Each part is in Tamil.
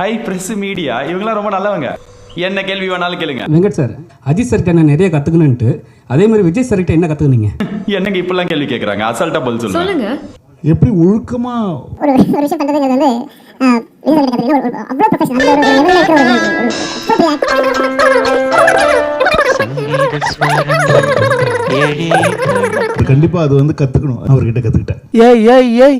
ஹை பிரஸ் மீடியா இவங்கெல்லாம் ரொம்ப நல்லவங்க. என்ன கேள்வி வேணாலும் கேளுங்க. வெங்கட் சார் அஜித் சார்கிட்ட நான் நிறைய கற்றுக்கணுன்ட்டு அதே மாதிரி விஜய் சார்கிட்ட என்ன கற்றுக்குனீங்க என்னங்க இப்படிலாம் கேள்வி கேட்குறாங்க அசால்ட்டா பதில் சொல்லுங்க. சொல்லுங்க. எப்படி ஒழுக்கமா? ஒரு விஷயம் பண்றதுங்கிறது வந்து அவ்வளோ ப்ரொஃபஷனல் கண்டிப்பா அது வந்து கத்துக்கணும். அவர்கிட்ட கத்துக்கிட்டேன். ஏய் ஏய் ஏய்.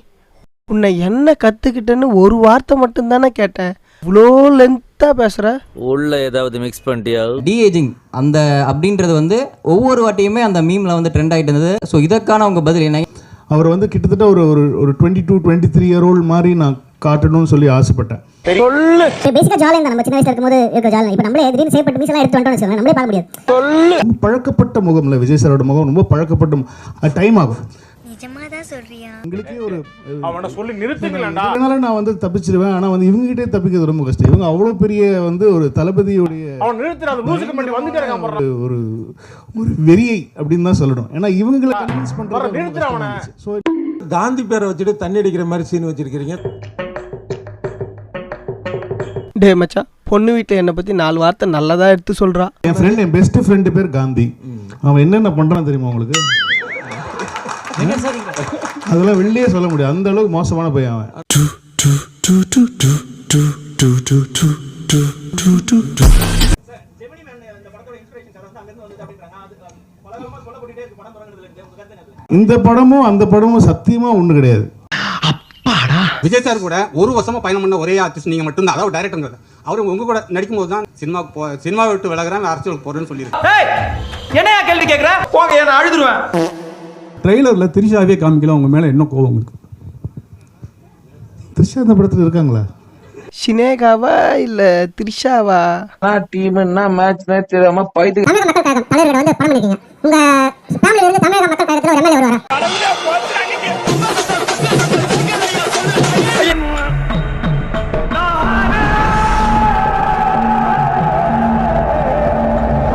உன்னை என்ன கற்றுக்கிட்டேன்னு ஒரு வார்த்தை மட்டும்தானே கேட்டேன். இவ்வளோ லென்த்தாக பேசுகிற உள்ள ஏதாவது மிக்ஸ் பண்ணிட்டியா? டிஏஜிங் அந்த அப்படின்றது வந்து ஒவ்வொரு வாட்டியுமே அந்த மீம்ல வந்து ட்ரெண்ட் ஆகிட்டு இருந்தது. ஸோ இதற்கான உங்க பதில் என்ன? அவர் வந்து கிட்டத்தட்ட ஒரு ஒரு ஒரு twenty two twenty three year old மாதிரி நான் காட்டணும்னு சொல்லி ஆசைப்பட்டேன். பேசிக்கா ஜாலியாக இருந்தா நம்ம சின்ன வயசுல இருக்கும்போது இருக்க ஜாலி இப்போ நம்மளே திடீர்னு சேவ் பண்ணி மீசெல்லாம் எடுத்து வந்துட்டோம்னு வச்சுக்கோங்க நம்மளே பார்க்க முடியாது. ரொம்ப பழக்கப்பட்ட முகம்ல விஜய் சாரோட முகம். ரொம்ப பழக்கப்பட்ட மு- அது ஒரு அவனை சொல்லி அதனால நான் வந்து தப்பிச்சிருவேன். ஆனா வந்து இவங்க கிட்டே தப்பிக்கிறது ரொம்ப கஷ்டம். இவங்க அவ்வளவு பெரிய வந்து ஒரு தளபதியுடைய அவன் பண்ணி. ஒரு ஒரு வெறியை அப்படின்னு தான் சொல்லணும். ஏன்னா இவங்களை கன்வின்ஸ் பண்றது அவனை. காந்தி பேரை வச்சுட்டு தண்ணி அடிக்கிற மாதிரி சீன் வச்சிருக்கிறீங்க. டே மச்சான் பொண்ணு வீட்டில் என்னை பற்றி நாலு வார்த்தை நல்லதாக எடுத்து சொல்கிறா என் ஃப்ரெண்ட் என் பெஸ்ட் ஃப்ரெண்டு பேர் காந்தி. அவன் என்னென்ன பண்றான் தெரியுமா உங்களுக்கு? அதெல்லாம் வெளியே சொல்ல முடியாது அந்த அளவுக்கு மோசமான பையன் அவன் இந்த படமும் அந்த படமும் சத்தியமா ஒண்ணு கிடையாது விஜய் சார் கூட ஒரு வருஷமா பயணம் பண்ண ஒரே ஆர்டிஸ்ட் நீங்க மட்டும் தான் அதாவது டேரக்டர் அவர் உங்க கூட நடிக்கும் போது தான் சினிமாவுக்கு போ சினிமாவை விட்டு விலகிறேன் அரசியலுக்கு போறேன்னு சொல்லியிருக்கேன் என்னையா கேள்வி கேட்குற போங்க நான் அழுதுருவேன் ட்ரெய்லரில் திரிஷாவே காமிக்கல உங்க மேலே என்ன கோவம் உங்களுக்கு? த்ரிஷா இந்த படத்துல இருக்காங்களா? சினேகாவா இல்லை த்ரிஷாவா? டீம்னா மேட்ச் தெரியாம பைத்து தமிழக வந்து பணம் பண்ணிருக்கீங்க. உங்க ஃபேமிலில இருந்து தமிழக